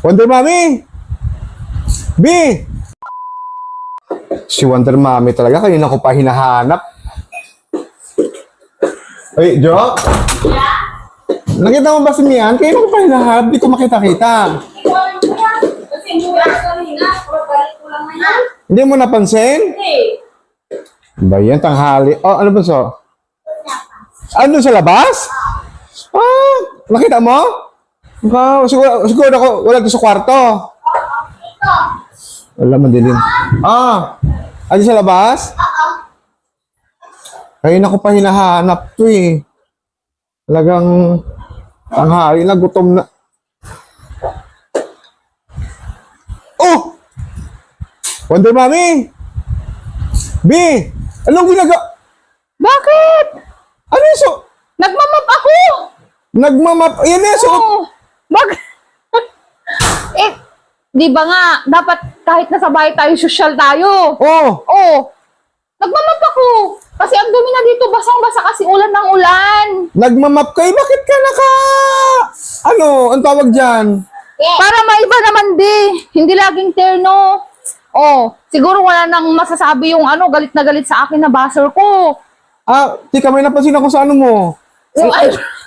Wonder Mommy! B! Si Wonder Mommy talaga, kanina ko pa hinahanap. Ay, Jo? Nakita mo ba si Mian? Kanina ko pa hinahanap, di ko makita-kita. Hindi mo napansin? Hindi. Ba yan, tanghali. Oh, ano ba so? Ano sa labas? Ah, nakita mo? Wow, siguro, siguro ako, wala doon sa kwarto. Wala, madilim. Ah, ano sa labas? Ayun ako pa hinahanap to eh. Talagang tanghali na, gutom na. Oh! Wonder Mommy! B! Anong ginagawa? Bakit? Ano yung so? Nagmamap ako! Nagmamap. Yan eh, so. Oo. Di ba nga, dapat kahit nasa bahay tayo, social tayo. Oh, Oo. Nagmamap ako. Kasi ang dumi na dito, basang-basa kasi ulan ng ulan. nagmamap kayo. Bakit ka naka... Ano, ang tawag dyan? Para maiba naman di. Hindi laging terno. Oh, siguro wala nang masasabi yung ano, galit na galit sa akin na buzzer ko. Ah, tika, may napansin ako sa ano mo. Yung,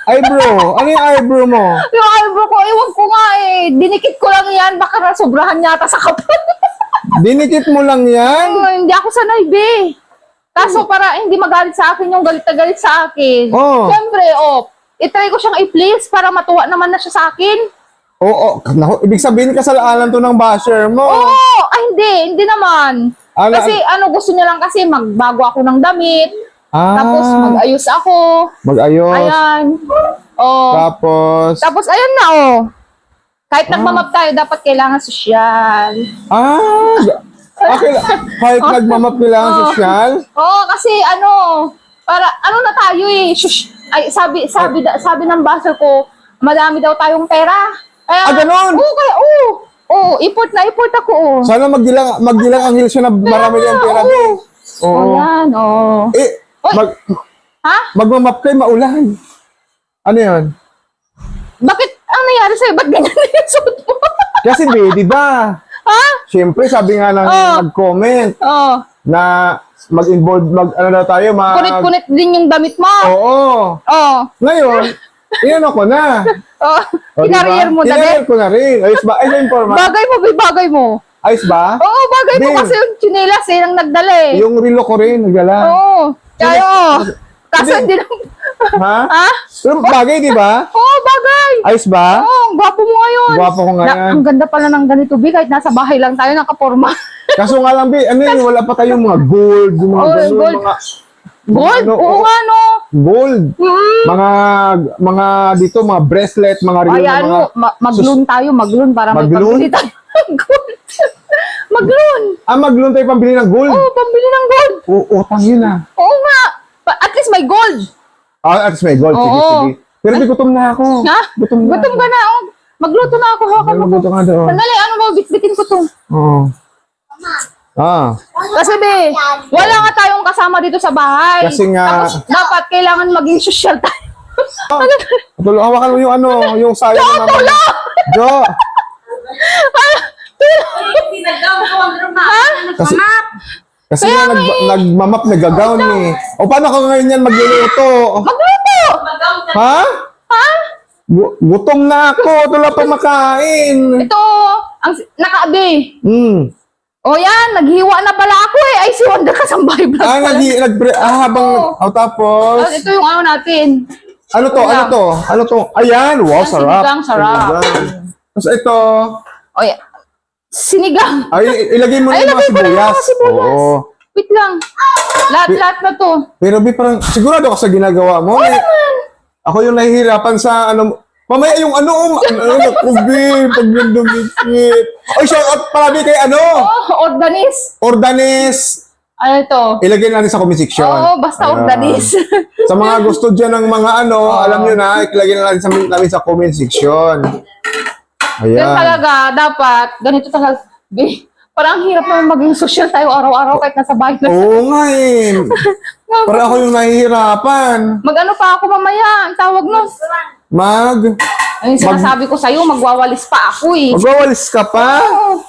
Eyebrow. Ano yung eyebrow mo? yung eyebrow ko, ewan ko nga eh. Dinikit ko lang yan, baka nasobrahan yata sa kapal. Dinikit mo lang yan? Ay, hindi ako sanay, be. Kaso para hindi magalit sa akin yung galit na galit sa akin. Oh. Siyempre, oh, itry ko siyang i-please para matuwa naman na siya sa akin. Oo, oh, naku, ibig sabihin kasalanan to ng basher mo. Oo! Ay, hindi. Hindi naman. Ano- kasi ano, gusto niya lang kasi magbago ako ng damit. Ah, Tapos mag-ayos ako. mag-ayos. Ayan. Oh. Tapos, Tapos, ayan na, oh. Kahit nagmamap tayo, dapat kailangan sosyal. ah, okay, kahit nagmamap kailangan Oh. sosyal. Oo, kasi ano, para ano na tayo eh. Shush, ay, sabi sabi da- sabi ng buzzer ko, madami daw tayong pera. Kaya, Ah, ganun? Oo, kaya oo. Oo, import na import ako. Oh. Sana magdilang, magdilang ang hilso na marami nga, pera. oo. Oo. Oh, yan, oh. Eh, Oy. mag, Ha? magmamap kayo, maulan. Ano yun? Bakit ang nangyari sa'yo? Ba't ganyan na yung suot mo? Kasi di, di ba? ha? Siyempre, sabi nga ng Oh. nag-comment Oh, na mag-involve, mag, ano na tayo, mag... kunit-kunit din yung damit mo. Oo. Oh. Ngayon, iyan ako na. Oh, O, diba? kinarier mo na din. ko na rin. Ayos ba? Ayos yung forma? Bagay mo, bagay mo. Ayos ba? Oo, bagay mo Din. kasi yung chinelas eh, ang nagdala eh. Yung relo ko rin, nagdala. Oo. Kaya, oh. Kaso Hindi. na... Ha? Ha? Pero bagay, di ba? Oo, bagay. Ayos ba? Oo, ang gwapo mo ngayon. Gwapo ko Na, ngayon. ang ganda pala ng ganito, Bi, kahit nasa bahay lang tayo, nakaporma. Kaso nga lang, Bi, ano yun, wala pa tayong mga gold, mga Oh, ganun, gold. mga Gold? Ano, Oo nga, no. gold. Mm. Mga, mga dito, mga bracelet, mga ring Ay, na ano, mga... ma- mag-loan tayo, mag-loon para may Mag-loan? pambili tayo gold. mag-loan. Ah, mag-loan tayo pambili ng gold. Oo, pambili ng gold. Oo, utang yun ah. Oo nga. Pa- at least may gold. Ah, at least may gold. Sige, Oo. sige. Pero di gutom na ako. Ha? Gutom na. Gutom ka na. Oh. Magluto na ako. Hawakan mo magluto nga doon. Sandali, ano mo, bitbitin ko to. Oo. Ah, Kasi, be, wala nga tayong kasama dito sa bahay. Kasi nga- Tapos, dapat kailangan maging social tayo. Ano tulo, hawakan mo yung ano, yung sayo ng mama. Jo. Kasi- kasi nga nag, nagmamap, nagagawn eh. O paano ka ngayon yan magluluto? Magluto! Ha? Ha? Gu- gutom na ako, wala pa makain. Ito, ang nakaabi. Hmm. O yan, naghiwa na pala ako eh. Ay, si Wanda Kasambay vlog Ah, pala. nag, nag, ah, habang, oh, tapos, Tapos ito yung ano natin. ano to, ano to, ano to, ayan, wow, Ang sarap. sinigang, sarap. Sinigang. Tapos ito, O yan. Sinigang. ay, ilagay mo na Ay, yung mga ilagay ko na yung sibuyas. mga sibuyas. Oo. Wait lang. Lahat-lahat na to. Pero Bi, parang sigurado ako sa ginagawa mo. Oo Eh, naman. Ako yung nahihirapan sa ano, mamaya yung ano, um, ano, ano, kubi, pag yung dumikit. Ay, shout out pala Bi, kay ano, Oh, ordanis. Ordanes. Ano ito? Ilagay natin sa comment section. Oo, basta Ayan. ordanis. Sa mga gusto dyan ng mga ano, alam nyo na, ilagay na natin sa, namin sa comment section. Ganun Ayan. talaga, dapat, ganito talaga. Parang ang hirap naman maging social tayo araw-araw kahit nasa bahay lang. Oo nga eh. Para ako yung nahihirapan. Mag-ano pa ako mamaya, ang tawag nun. Mag... Ayun sinasabi ko sa'yo, magwawalis pa ako eh. Magwawalis ka pa? Oo?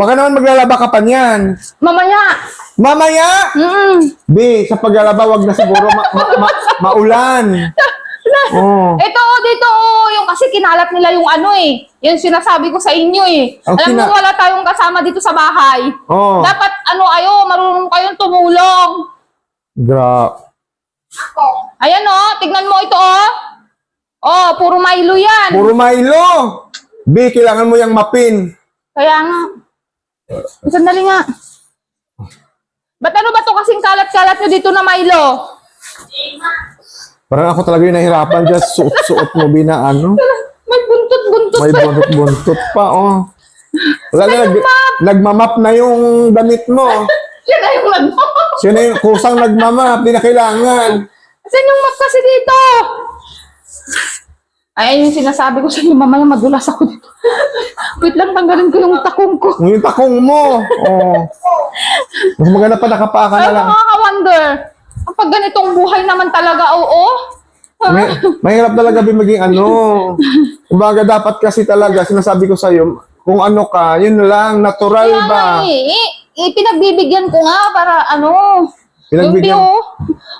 Baka naman maglalaba ka pa niyan. Mamaya. Mamaya! Mm-mm. B, sa paglalaba, wag na siguro ma- ma- ma- maulan. Oh. Ito, oh, dito, oh, yung kasi kinalat nila yung ano eh. Yung sinasabi ko sa inyo eh. Ang Alam kina- mo, wala tayong kasama dito sa bahay. Oh. Dapat, ano ayo, marunong kayong tumulong. Gra. Ayan oh, tignan mo ito oh. Oh, puro Milo yan. Puro Milo. B, kailangan mo yung mapin. Kaya nga. Sandali nga. Ba't ano ba to kasing kalat-kalat nyo dito na Milo? Parang ako talaga yung nahirapan dyan. Suot-suot mo, B, na ano. May buntot-buntot May buntot-buntot pa, oh. Wala na, nag, nagmamap na yung damit mo. Yan na yung nag Sino yung kusang nagmamap, di na kailangan. Saan yung map kasi dito? Ayan yung sinasabi ko sa inyo, mamaya madulas ako dito. Wait lang, tanggalin ko yung takong ko. Yung takong mo. Oh. Mas maganda pa nakapaka na Ay, lang. Nakaka-wonder. Kapag ganitong buhay naman talaga, oo. May, mahirap talaga bin maging ano. Kumbaga dapat kasi talaga, sinasabi ko sa'yo, kung ano ka, yun lang, natural Kaya ba? nga eh, eh, eh, pinagbibigyan ko nga para ano, Pinagbigyan- yung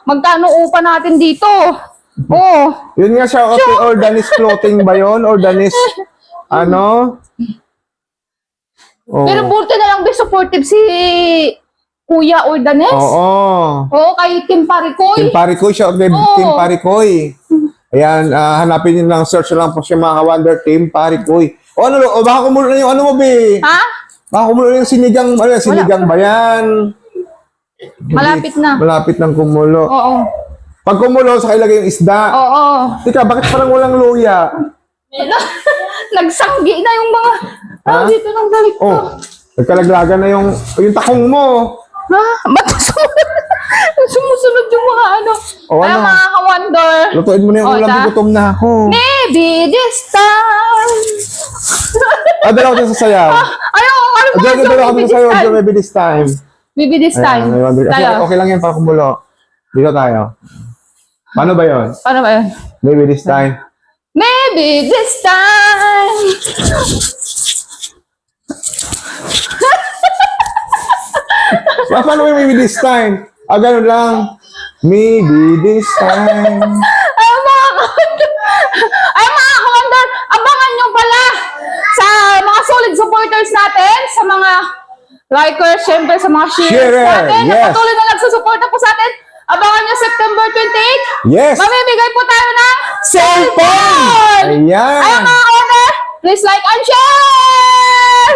magkano upa natin dito? Oh, Yun nga siya, okay, or Danis clothing ba yun? Or Danis, ano? Oh. pero buti na lang be supportive si Kuya Ordanes. Oo. Oo, kay Kim Parikoy. Team Parikoy siya, Oo. Team Parikoy. Ayan, ah, hanapin niyo lang, search lang po siya mga ka-wonder, Team Parikoy. O ano, o baka kumulo na yung ano mo, be? Ha? Baka kumulo na yung sinigang, ano, sinigang ba yan? Malapit na. Malapit ng kumulo. Oo. Pag kumulo, sa ilagay yung isda. Oo. Tika, bakit parang walang luya? Nagsanggi na yung mga Ha? ah, dito ng balik ko. Oh, nagkalaglagan na yung, yung takong mo. Ha? Ba't sumunod? sumusunod yung mga ano? O, ano? mga ka-wonder. Lutuin mo na yung Oh, ulam, ta- gutom na ako. Maybe this time. Ah, dalawa tayo sa sayaw. Ayaw, ano ba? Diyan, Joe, dalawa kami maybe sa this sayaw, time. Diyan, maybe this time. Maybe this time. Ayan, may wonder. Okay, Tayo. okay lang yan para kumulo. Dito tayo. Paano ba yon? Paano ba yun? Maybe this time. Maybe this time. Ah, paano yung maybe this time? Ah, ganun lang. Maybe this time. Ay, mga ka-wonder. Ay, mga ka-wonder. Abangan nyo pala sa mga solid supporters natin, sa mga likers, syempre sa mga sharers Sharer, natin. na yes. patuloy na nagsusuporta po sa atin. Abangan nyo September 28. Yes! Mamimigay po tayo ng Cellphone! Ayan! Ay, mga ka-wonder. Please like and share!